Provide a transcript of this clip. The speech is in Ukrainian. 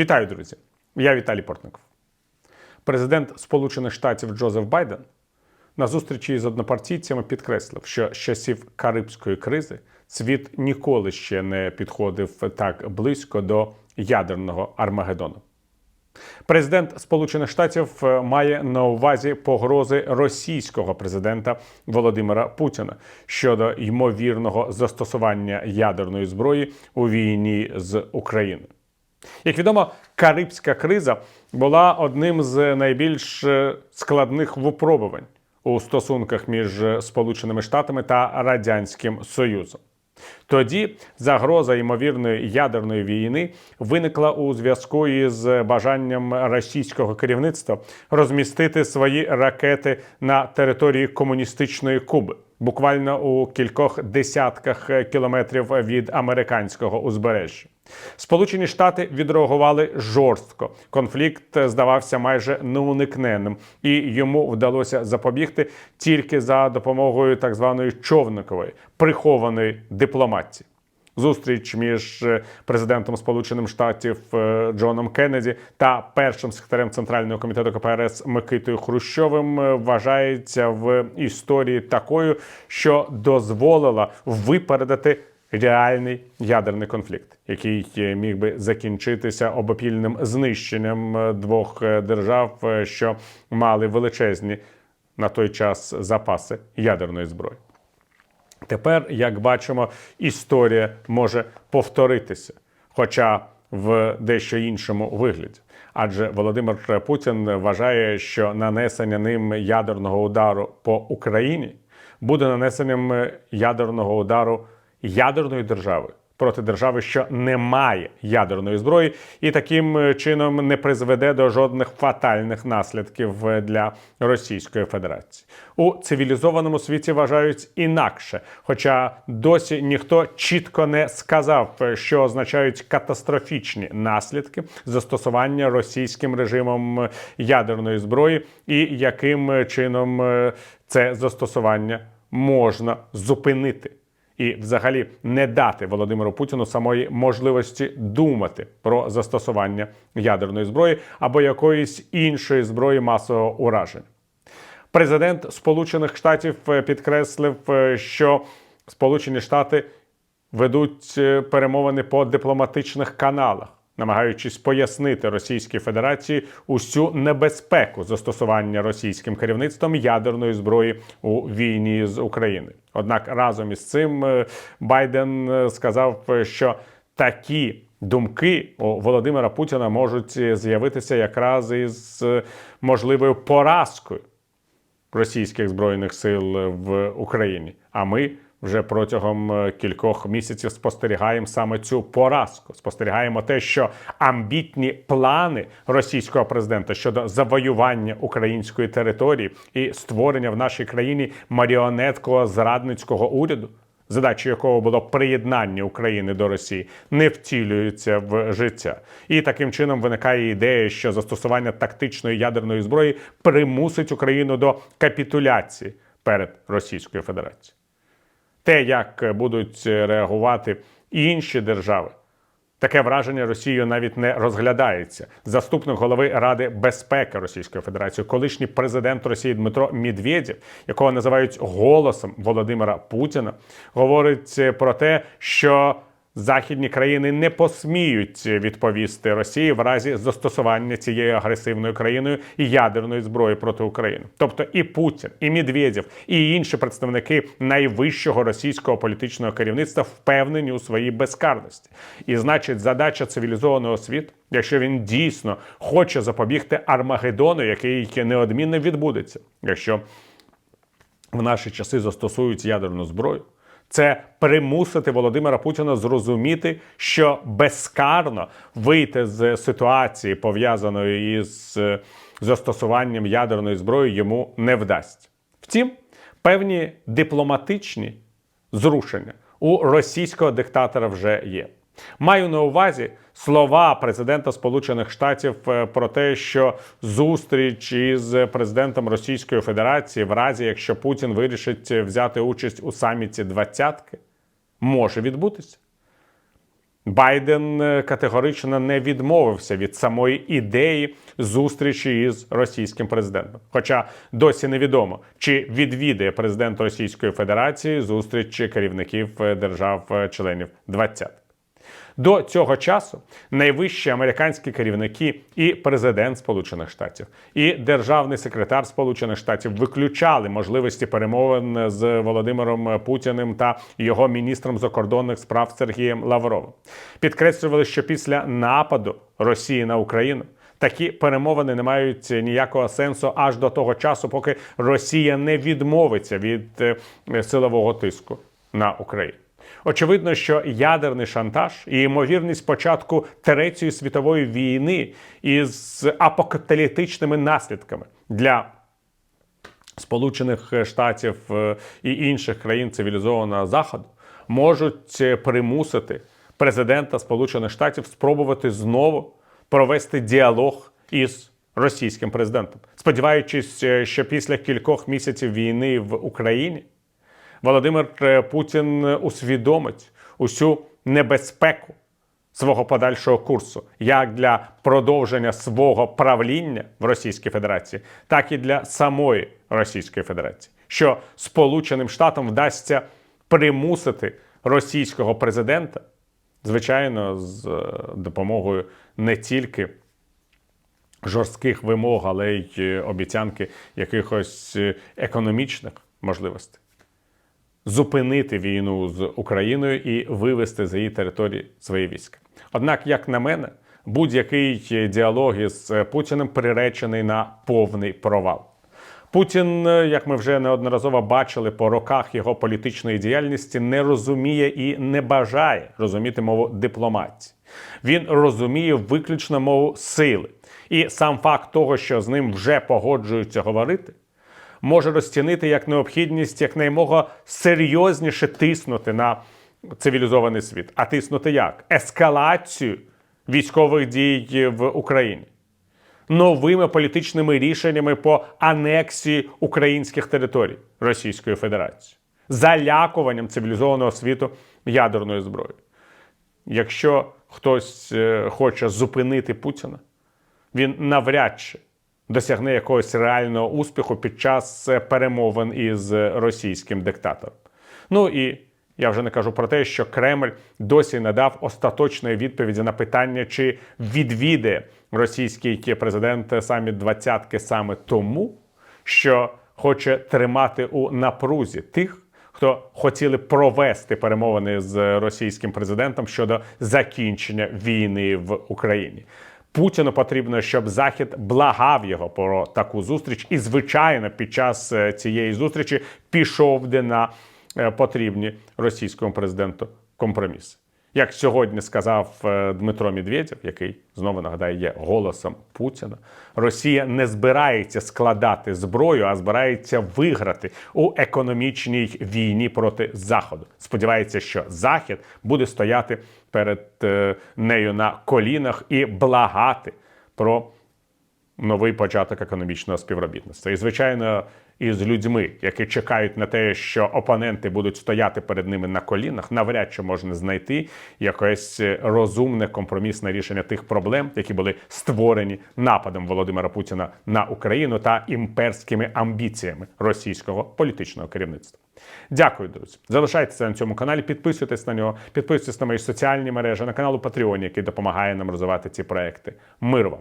Вітаю, друзі! Я Віталій Портников. Президент Сполучених Штатів Джозеф Байден на зустрічі з однопартійцями підкреслив, що з часів Карибської кризи світ ніколи ще не підходив так близько до ядерного Армагеддону. Президент Сполучених Штатів е, має на увазі погрози російського президента Володимира Путіна щодо ймовірного застосування ядерної зброї у війні з Україною. Як відомо, Карибська криза була одним з найбільш е, складних випробувань у стосунках між Сполученими Штатами та Радянським Союзом. Тоді загроза ймовірної ядерної війни виникла у зв'язку із бажанням російського керівництва розмістити свої ракети на території комуністичної Куби, буквально у кількох десятках кілометрів від американського узбережжя. Сполучені Штати відреагували жорстко. Конфлікт здавався майже неуникненним, і йому вдалося запобігти тільки за допомогою так званої човникової прихованої дипломатії. Зустріч між е, президентом Сполучених Штатів е, Джоном Кеннеді та першим секретарем Центрального комітету КПРС Микитою Хрущовим е, вважається в історії такою, що дозволила випередити реальний ядерний конфлікт, який міг би закінчитися обопільним знищенням двох держав, що мали величезні на той час запаси ядерної зброї. Тепер, як бачимо, історія може повторитися, хоча в дещо іншому вигляді. Адже Володимир Путін вважає, що нанесення ним ядерного удару по Україні буде нанесенням ядерного удару ядерної держави проти держави, що не має ядерної зброї, і таким чином не призведе до жодних фатальних наслідків для Російської Федерації. У цивілізованому світі вважають інакше, хоча досі ніхто чітко не сказав, що означають катастрофічні наслідки застосування російським режимом ядерної зброї, і яким чином це застосування можна зупинити і, взагалі, не дати Володимиру Путіну самої можливості думати про застосування ядерної зброї або якоїсь іншої зброї масового ураження. Президент Сполучених Штатів підкреслив, що Сполучені Штати ведуть перемовини по дипломатичних каналах намагаючись пояснити Російській Федерації усю небезпеку застосування російським керівництвом ядерної зброї у війні з Україною. Однак разом із цим е, Байден е, сказав, що такі думки у Володимира Путіна можуть з'явитися якраз із е, можливою поразкою російських збройних сил в Україні. А ми вже протягом е, кількох місяців спостерігаємо саме цю поразку. Спостерігаємо те, що амбітні плани російського президента щодо завоювання української території і створення в нашій країні маріонеткового зрадницького уряду. Задачою якого було приєднання України до Росії, не втілюється в життя, і таким чином виникає ідея, що застосування тактичної ядерної зброї примусить Україну до капітуляції перед Російською Федерацією те, як будуть реагувати інші держави. Таке враження Росією навіть не розглядається. Заступник голови Ради безпеки Російської Федерації, колишній президент Росії Дмитро Медведєв, якого називають голосом Володимира Путіна, говорить про те, що західні країни не посміють відповісти Росії в разі застосування цією агресивною країною ядерної зброї проти України. Тобто і Путін, і Медведєв, і інші представники найвищого російського політичного керівництва впевнені у своїй безкарності. І значить, задача цивілізованого світу, якщо він дійсно хоче запобігти Армагеддону, який неодмінно відбудеться, якщо в наші часи застосують ядерну зброю це примусити Володимира Путіна зрозуміти, що безкарно вийти з ситуації, пов'язаної із е, застосуванням ядерної зброї, йому не вдасться. Втім, певні дипломатичні зрушення у російського диктатора вже є. Маю на увазі слова президента Сполучених Штатів е, про те, що зустріч із президентом Російської Федерації, в разі якщо Путін вирішить взяти участь у саміті двадцятки, може відбутися. Байден е, категорично не відмовився від самої ідеї зустрічі із російським президентом. Хоча досі невідомо, чи відвідає президент Російської Федерації зустріч керівників е, держав-членів 20. До цього часу найвищі американські керівники і президент Сполучених Штатів, і державний секретар Сполучених Штатів виключали можливості перемовин з Володимиром Путіним та його міністром закордонних справ Сергієм Лавровим. Підкреслювали, що після нападу Росії на Україну. Такі перемовини не мають ніякого сенсу аж до того часу, поки Росія не відмовиться від е, силового тиску на Україну. Очевидно, що ядерний шантаж і ймовірність початку Третьої світової війни із апокаталітичними наслідками для Сполучених Штатів е, і інших країн цивілізованого заходу можуть примусити президента Сполучених Штатів спробувати знову провести діалог із російським президентом, сподіваючись, е, що після кількох місяців війни в Україні. Володимир е, Путін усвідомить усю небезпеку свого подальшого курсу як для продовження свого правління в Російській Федерації, так і для самої Російської Федерації, що Сполученим Штатам вдасться примусити російського президента, звичайно, з е, допомогою не тільки жорстких вимог, але й е, обіцянки якихось економічних можливостей зупинити війну з Україною і вивести з її території свої війська. Однак, як на мене, будь-який діалог із Путіним приречений на повний провал. Путін, як ми вже неодноразово бачили по роках його політичної діяльності, не розуміє і не бажає розуміти мову дипломатії. Він розуміє виключно мову сили. І сам факт того, що з ним вже погоджуються говорити, може розцінити як необхідність якнаймога серйозніше тиснути на цивілізований світ. А тиснути як? Ескалацію військових дій в Україні. Новими політичними рішеннями по анексії українських територій Російської Федерації, залякуванням цивілізованого світу ядерною зброєю. Якщо хтось е, хоче зупинити Путіна, він навряд чи досягне якогось реального успіху під час е, перемовин із російським диктатором. Ну і я вже не кажу про те, що Кремль досі не дав остаточної відповіді на питання, чи відвідає російський президент саміт двадцятки саме тому, що хоче тримати у напрузі тих. Хто хотіли провести перемовини з російським президентом щодо закінчення війни в Україні? Путіну потрібно, щоб Захід благав його про таку зустріч, і звичайно, під час е, цієї зустрічі пішов де на е, потрібні російському президенту компроміси. Як сьогодні сказав е, Дмитро Медведєв, який знову нагадаю є голосом Путіна, Росія не збирається складати зброю, а збирається виграти у економічній війні проти Заходу. Сподівається, що Захід буде стояти перед е, нею на колінах і благати про новий початок економічного співробітництва. І звичайно із людьми, які чекають на те, що опоненти будуть стояти перед ними на колінах, навряд чи можна знайти якесь розумне компромісне рішення тих проблем, які були створені нападом Володимира Путіна на Україну та імперськими амбіціями російського політичного керівництва. Дякую, друзі. Залишайтеся на цьому каналі, підписуйтесь на нього, підписуйтесь на мої соціальні мережі, на канал у Патреоні, який допомагає нам розвивати ці проекти. Мир вам!